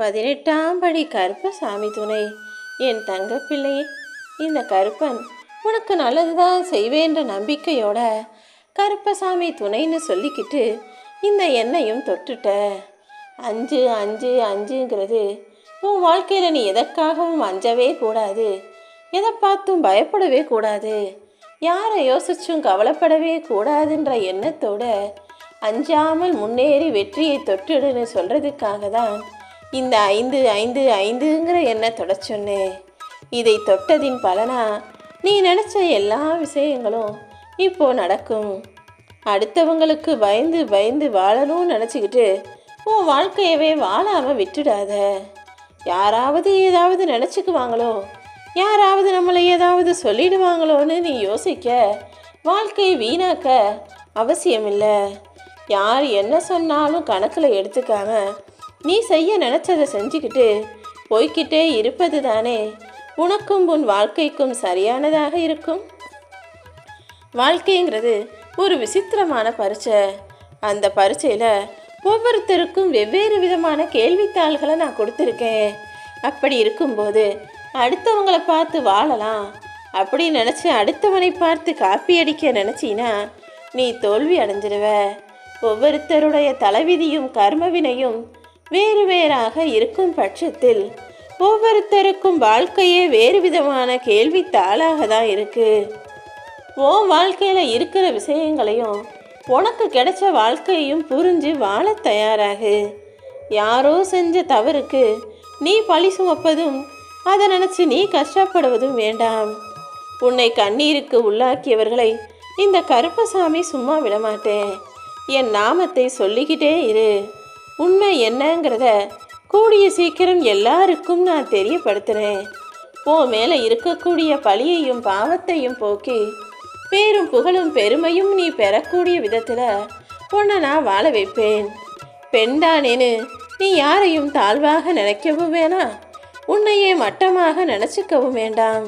பதினெட்டாம் படி கருப்பசாமி துணை. என் தங்கப்பிள்ளையே இந்த கருப்பன் உனக்கு நல்லதுதான் செய்வேன்ற நம்பிக்கையோட கருப்பசாமி துணைன்னு சொல்லிக்கிட்டு இந்த எண்ணையும் தொட்டுட்ட. அஞ்சு அஞ்சு அஞ்சுங்கிறது உன் வாழ்க்கையில் நீ எதற்காகவும் அஞ்சவே கூடாது. எதை பார்த்தும் பயப்படவே கூடாது. யாரை யோசிச்சும் கவலைப்படவே கூடாதுன்ற எண்ணத்தோட அஞ்சாமல் முன்னேறி வெற்றியை தொட்டுடுன்னு சொல்கிறதுக்காக தான் இந்த ஐந்து ஐந்து ஐந்துங்கிற எண்ணத்தோட சொன்னேன் இதை தொட்டதின் பலனா நீ நினச்ச எல்லா விஷயங்களும் இப்போ நடக்கும். அடுத்தவங்களுக்கு பயந்து பயந்து வாழணும்னு நினச்சிக்கிட்டு உன் வாழ்க்கையவே வாழாமல் விட்டுடாத. யாராவது ஏதாவது நினச்சிக்குவாங்களோ யாராவது நம்மளை ஏதாவது சொல்லிடுவாங்களோன்னு நீ யோசிக்க வாழ்க்கையை வீணாக்க அவசியமில்லை. யார் என்ன சொன்னாலும் கணக்கில் எடுத்துக்காம நீ செய்ய நினச்சதை செஞ்சுக்கிட்டு போய்கிட்டே இருப்பது தானே உனக்கும் உன் வாழ்க்கைக்கும் சரியானதாக இருக்கும். வாழ்க்கைங்கிறது ஒரு விசித்திரமான பரீட்சை. அந்த பரீட்சையில் ஒவ்வொருத்தருக்கும் வெவ்வேறு விதமான கேள்வித்தாள்களை நான் கொடுத்துருக்கேன். அப்படி இருக்கும்போது அடுத்தவங்களை பார்த்து வாழலாம். அப்படி நினச்சி அடுத்தவனை பார்த்து காப்பி அடிக்க நினச்சினா நீ தோல்வி அடைஞ்சிடுவ ஒவ்வொருத்தருடைய தலைவிதியும் கர்மவினையும் வேறு வேறாக இருக்கும் பட்சத்தில் ஒவ்வொருத்தருக்கும் வாழ்க்கையே வேறு விதமான கேள்வித்தாளாக தான் இருக்குது உன் வாழ்க்கையில் இருக்கிற விஷயங்களையும் உனக்கு கிடைச்ச வாழ்க்கையும் புரிஞ்சு வாழ தயாராகு. யாரோ செஞ்ச தவறுக்கு நீ பழி சுமப்பதும் அதை நினச்சி நீ கஷ்டப்படுவதும் வேண்டாம். உன்னை கண்ணீருக்கு உள்ளாக்கியவர்களை இந்த கருப்பசாமி சும்மா விடமாட்டேன். என் நாமத்தை சொல்லிக்கிட்டே இரு. உண்மை என்னங்கிறத கூடிய சீக்கிரம் எல்லாருக்கும் நான் தெரியப்படுத்துகிறேன் உன் மேலே இருக்கக்கூடிய பழியையும் பாவத்தையும் போக்கி பேரும் புகழும் பெருமையும் நீ பெறக்கூடிய விதத்தில் உன்னை நான் வாழ வைப்பேன். பெண்தானேன்னு நீ யாரையும் தாழ்வாக நினைக்கவும் வேணாம் உன்னையே மட்டமாக நினச்சிக்கவும் வேண்டாம்.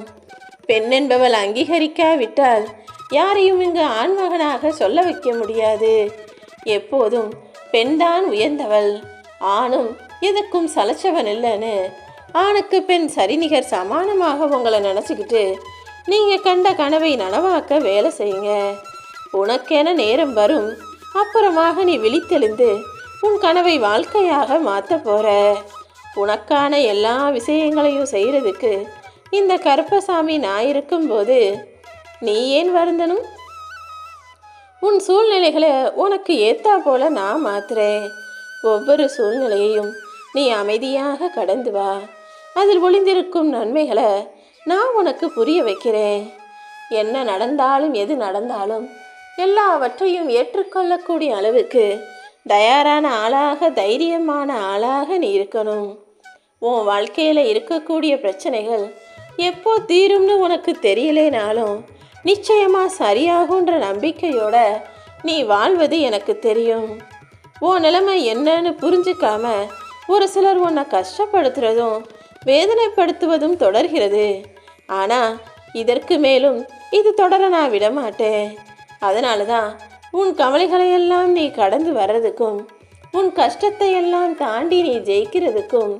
பெண் என்பவள் அங்கீகரிக்காவிட்டால் யாரையும் இங்கு ஆண்மகனாக சொல்ல வைக்க முடியாது. எப்போதும் பெண்தான் உயர்ந்தவள். ஆணும் எதுக்கும் சலைச்சவன் இல்லைன்னு ஆணுக்கு பெண் சரிநிகர் சமானமாக உங்களை நினச்சிக்கிட்டு நீங்கள் கண்ட கனவை நனவாக்க வேலை செய்யுங்க. உனக்கென நேரம் வரும். அப்புறமாக நீ விழித்தெழுந்து உன் கனவை வாழ்க்கையாக மாற்ற போற. உனக்கான எல்லா விஷயங்களையும் செய்கிறதுக்கு இந்த கருப்பசாமி நான் இருக்கும்போது நீ ஏன் வருந்தனும்? உன் சூழ்நிலைகளை உனக்கு ஏத்தா போல நான் மாத்துறேன். ஒவ்வொரு சூழ்நிலையையும் நீ அமைதியாக கடந்து வா. அதில் ஒளிந்திருக்கும் நன்மைகளை நான் உனக்கு புரிய வைக்கிறேன். என்ன நடந்தாலும் எது நடந்தாலும் எல்லாவற்றையும் ஏற்றுக்கொள்ளக்கூடிய அளவுக்கு தயாரான ஆளாக தைரியமான ஆளாக நீ இருக்கணும். உன் வாழ்க்கையில் இருக்கக்கூடிய பிரச்சனைகள் எப்போ தீரும்னு உனக்கு தெரியலேனாலும் நிச்சயமாக சரியாகுன்ற நம்பிக்கையோட நீ வாழ்வது எனக்கு தெரியும். உன் நிலைமை என்னன்னு புரிஞ்சுக்காம ஒரு சிலர் உன்னை கஷ்டப்படுத்துறதும் வேதனைப்படுத்துவதும் தொடர்கிறது. ஆனால் இதற்கு மேலும் இது தொடர நான் விட மாட்டேன் அதனால தான் உன் கவலைகளையெல்லாம் நீ கடந்து வர்றதுக்கும் உன் கஷ்டத்தை எல்லாம் தாண்டி நீ ஜெயிக்கிறதுக்கும்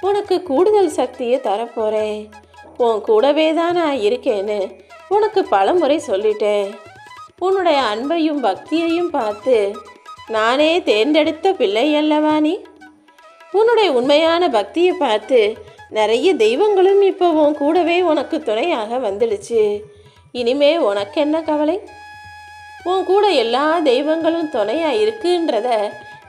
உனக்கு கூடுதல் சக்தியை தரப்போகிறேன் உன் கூடவே தான் நான் இருக்கேன்னு உனக்கு பலமுறை சொல்லிட்டேன். உன்னுடைய அன்பையும் பக்தியையும் பார்த்து நானே தேர்ந்தெடுத்த பிள்ளை அல்லவா நீ? உன்னுடைய உண்மையான பக்தியை பார்த்து நிறைய தெய்வங்களும் இப்போ உன் கூடவே உனக்கு துணையாக வந்துடுச்சு. இனிமே உனக்கு என்ன கவலை? உன் கூட எல்லா தெய்வங்களும் துணையாக இருக்குன்றத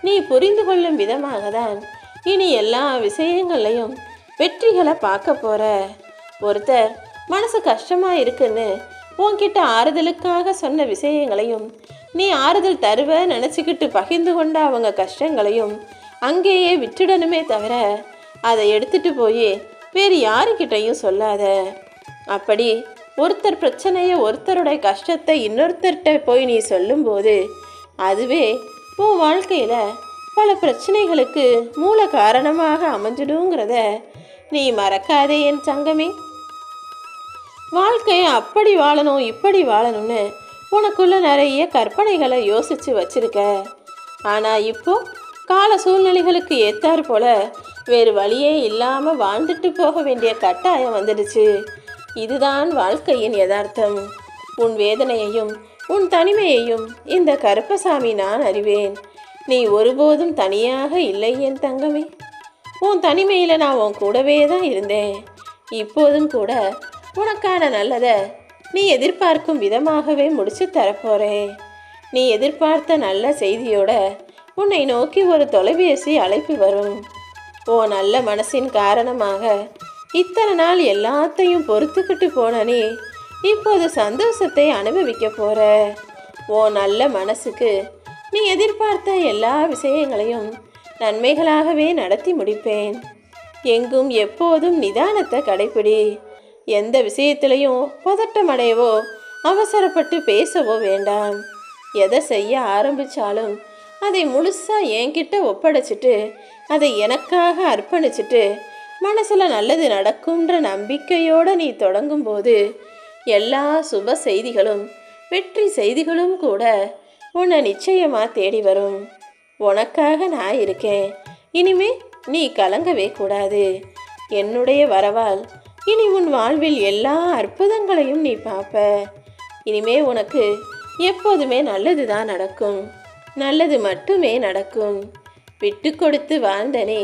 நீ புரிந்து கொள்ளும் விதமாக தான் இனி எல்லா விஷயங்களையும் வெற்றிகளை பார்க்க போகிற ஒருத்தர் மனசு கஷ்டமா இருக்குன்னு உன்கிட்ட ஆறுதலுக்காக சொன்ன விஷயங்களையும் நீ ஆறுதல் தருவ நினச்சிக்கிட்டு பகிர்ந்து கொண்ட அவங்க கஷ்டங்களையும் அங்கேயே விட்டுடணுமே தவிர அதை எடுத்துட்டு போய் வேறு யாருக்கிட்டையும் சொல்லாத. அப்படி ஒருத்தர் பிரச்சனையை ஒருத்தருடைய கஷ்டத்தை இன்னொருத்தர்கிட்ட போய் நீ சொல்லும்போது அதுவே உன் வாழ்க்கையில் பல பிரச்சனைகளுக்கு மூல காரணமாக அமைஞ்சிடுங்கிறத நீ மறக்காதே என் சங்கமே வாழ்க்கையை அப்படி வாழணும் இப்படி வாழணும்னு உனக்குள்ள நிறைய கற்பனைகளை யோசிச்சு வச்சிருக்க. ஆனால் இப்போ கால சூழ்நிலைகளுக்கு ஏத்தாற் போல வேறு வழியே இல்லாமல் வாழ்ந்துட்டு போக வேண்டிய கட்டாயம் வந்துடுச்சு. இதுதான் வாழ்க்கையின் யதார்த்தம். உன் வேதனையையும் உன் தனிமையையும் இந்த கருப்பசாமி நான் அறிவேன். நீ ஒருபோதும் தனியாக இல்லை என் தங்கமே. உன் தனிமையில் நான் உன் கூடவே தான் இருந்தேன். இப்போதும் கூட உனக்கான நல்லதை நீ எதிர்பார்க்கும் விதமாகவே முடிச்சு தரப்போறேன். நீ எதிர்பார்த்த நல்ல செய்தியோட உன்னை நோக்கி ஒரு தொலைபேசி அழைப்பு வரும். ஓ நல்ல மனசின் காரணமாக இத்தனை நாள் எல்லாத்தையும் பொறுத்துக்கிட்டு போன நீ இப்போது சந்தோஷத்தை அனுபவிக்க போற. ஓ நல்ல மனசுக்கு நீ எதிர்பார்த்த எல்லா விஷயங்களையும் நன்மைகளாகவே நடத்தி முடிப்பேன். எங்கும் எப்போதும் நிதானத்தை கடைப்பிடி எந்த விஷயத்திலையும் பதட்டமடையவோ அவசரப்பட்டு பேசவோ வேண்டாம். எதை செய்ய ஆரம்பிச்சாலும் அதை முழுசாக என்கிட்ட ஒப்படைச்சிட்டு அதை எனக்காக அர்ப்பணிச்சிட்டு மனசில் நல்லது நடக்கும்ன்ற நம்பிக்கையோடு நீ தொடங்கும்போது எல்லா சுப செய்திகளும் வெற்றி செய்திகளும் கூட உன்னை நிச்சயமாக தேடி வரும். உனக்காக நான் இருக்கேன். இனிமே நீ கலங்கவே கூடாது. என்னுடைய வரவால் இனி உன் வாழ்வில் எல்லா அற்புதங்களையும் நீ பார்ப்ப. இனிமே உனக்கு எப்போதுமே நல்லது தான் நடக்கும். நல்லது மட்டுமே நடக்கும். விட்டு கொடுத்து வாழ்ந்தனே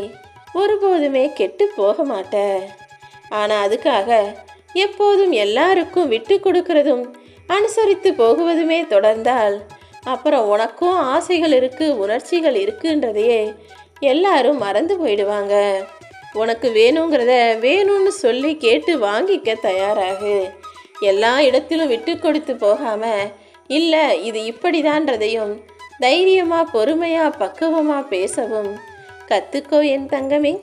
ஒருபோதுமே கெட்டு போக மாட்ட. ஆனால் அதுக்காக எப்போதும் எல்லாருக்கும் விட்டு கொடுக்கறதும் அனுசரித்து போகுவதுமே தொடர்ந்தால் அப்புறம் உனக்கும் ஆசைகள் இருக்குது உணர்ச்சிகள் இருக்குன்றதையே எல்லாரும் மறந்து போயிடுவாங்க. உனக்கு வேணுங்கிறத வேணும்னு சொல்லி கேட்டு வாங்கிக்க தயாராகு. எல்லா இடத்திலும் விட்டு கொடுத்து போகாமல் இல்லை இது இப்படிதான்றதையும் தைரியமாக பொறுமையாக பக்குவமாக பேசவும். கற்றுக்கோ என் தங்கமே.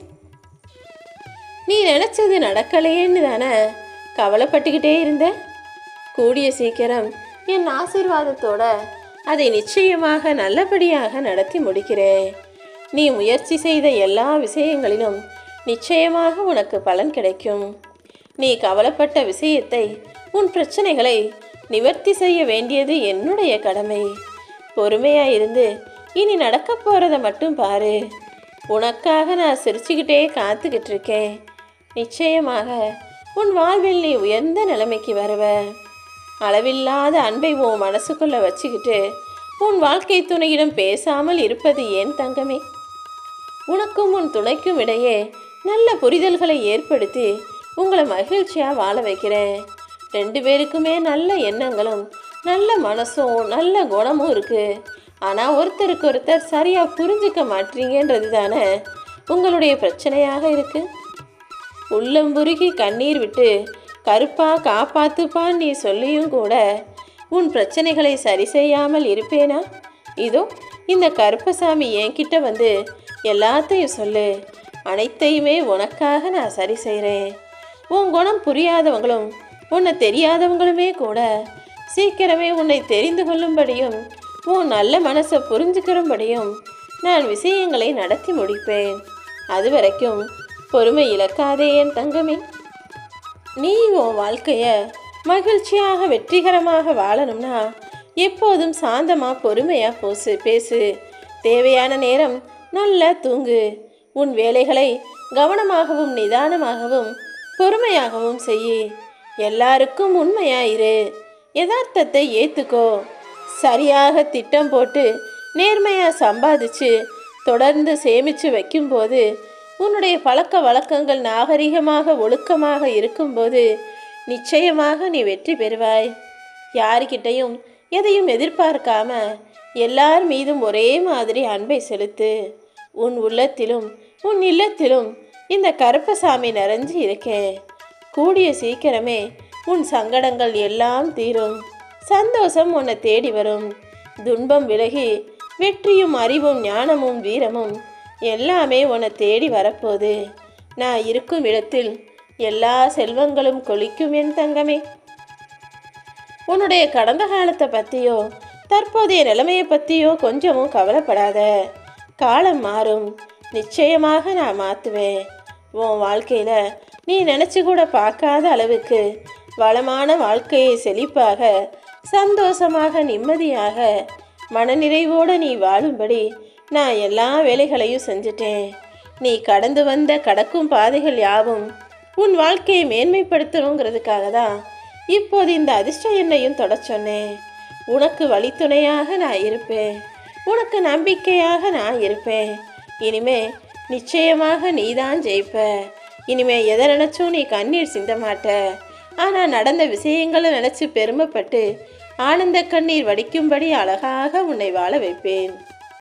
நீ நினச்சது நடக்கலையேன்னு தானே கவலைப்பட்டுக்கிட்டே இருந்த? கூடிய சீக்கிரம் என் ஆசீர்வாதத்தோட அதை நிச்சயமாக நல்லபடியாக நடத்தி முடிக்கிறேன். நீ முயற்சி செய்த எல்லா விஷயங்களிலும் நிச்சயமாக உனக்கு பலன் கிடைக்கும். நீ கவலைப்பட்ட விஷயத்தை உன் பிரச்சனைகளை நிவர்த்தி செய்ய வேண்டியது என்னுடைய கடமை. பொறுமையா இருந்து இனி நடக்க போகிறத மட்டும் பாரு. உனக்காக நான் சிரிச்சுக்கிட்டே காத்துக்கிட்டு இருக்கேன். நிச்சயமாக உன் வாழ்வில் நீ உயர்ந்த நிலைமைக்கு வருவ. அளவில்லாத அன்பை உன் மனசுக்குள்ளே வச்சுக்கிட்டு உன் வாழ்க்கை துணையிடம் பேசாமல் இருப்பது ஏன் தங்கமே? உனக்கும் உன் துணைக்கும் இடையே நல்ல புரிதல்களை ஏற்படுத்தி உங்களை மகிழ்ச்சியாக வாழ வைக்கிறேன். ரெண்டு பேருக்குமே நல்ல எண்ணங்களும் நல்ல மனசும் நல்ல குணமும் இருக்குது ஆனால் ஒருத்தருக்கு ஒருத்தர் சரியாக புரிஞ்சுக்க மாட்டீங்கன்றது தானே உங்களுடைய பிரச்சனையாக இருக்குது உள்ளம் புருகி கண்ணீர் விட்டு கருப்பா காப்பாத்துப்பான்னு நீ சொல்லியும் கூட உன் பிரச்சனைகளை சரி செய்யாமல் இருப்பேனா? இதோ இந்த கருப்பசாமி என்கிட்ட வந்து எல்லாத்தையும் சொல்லு. அனைத்தையுமே உனக்காக நான் சரி செய்கிறேன் உன் குணம் புரியாதவங்களும் உன்னை தெரியாதவங்களுமே கூட சீக்கிரமே உன்னை தெரிந்து கொள்ளும்படியும் உன் நல்ல மனசை புரிஞ்சுக்கிறபடியும் நான் விஷயங்களை நடத்தி முடிப்பேன். அது வரைக்கும் பொறுமை இழக்காதே என் தங்கமே. நீ உன் வாழ்க்கையை மகிழ்ச்சியாக வெற்றிகரமாக வாழணும்னா எப்போதும் சாந்தமாக பொறுமையாக போசு பேசு. தேவையான நேரம் நல்லா தூங்கு. உன் வேலைகளை கவனமாகவும் நிதானமாகவும் பொறுமையாகவும் செய் எல்லாருக்கும் உண்மையாயிரு. யதார்த்தத்தை ஏற்றுக்கோ சரியாக திட்டம் போட்டு நேர்மையா சம்பாதிச்சு தொடர்ந்து சேமிச்சு வைக்கும்போது உன்னுடைய பழக்க வழக்கங்கள் நாகரிகமாக ஒழுக்கமாக இருக்கும்போது நிச்சயமாக நீ வெற்றி பெறுவாய். யாருக்கிட்டையும் எதையும் எதிர்பார்க்காம எல்லார் மீதும் ஒரே மாதிரி அன்பை செலுத்து. உன் உள்ளத்திலும் உன் இல்லத்திலும் இந்த கருப்பசாமி நிறைஞ்சு இருக்கேன் கூடிய சீக்கிரமே உன் சங்கடங்கள் எல்லாம் தீரும். சந்தோஷம் உன்னை தேடி வரும். துன்பம் விலகி வெற்றியும் அறிவும் ஞானமும் வீரமும் எல்லாமே உன்னை தேடி வரப்போகுது. நான் இருக்கும் இடத்தில் எல்லா செல்வங்களும் கொளிக்கும் என் தங்கமே. உன்னுடைய கடந்த காலத்தை பற்றியோ தற்போதைய நிலைமையை பற்றியோ கொஞ்சமும் கவலைப்படாத. காலம் மாறும். நிச்சயமாக நான் மாற்றுவேன் உன் வாழ்க்கையில் நீ நினச்சி கூட பார்க்காத அளவுக்கு வளமான வாழ்க்கையை செழிப்பாக சந்தோஷமாக நிம்மதியாக மனநிறைவோடு நீ வாழும்படி நான் எல்லா வேலைகளையும் செஞ்சுட்டேன். நீ கடந்து வந்த கடக்கும் பாதைகள் யாவும் உன் வாழ்க்கையை மேன்மைப்படுத்தணுங்கிறதுக்காக தான் இப்போது இந்த அதிர்ஷ்ட எண்ணையும் தொட சொன்னேன். உனக்கு வழித்துணையாக நான் இருப்பேன். உனக்கு நம்பிக்கையாக நான் இருப்பேன். இனிமே நிச்சயமாக நீதான் ஜெயிப்ப. இனிமே எதை நினைச்சும் நீ கண்ணீர் சிந்த மாட்ட. ஆனால் நடந்த விஷயங்களை நினச்சி பெருமைப்பட்டு ஆனந்த கண்ணீர் வடிக்கும்படி அழகாக உன்னை வாழ வைப்பேன்.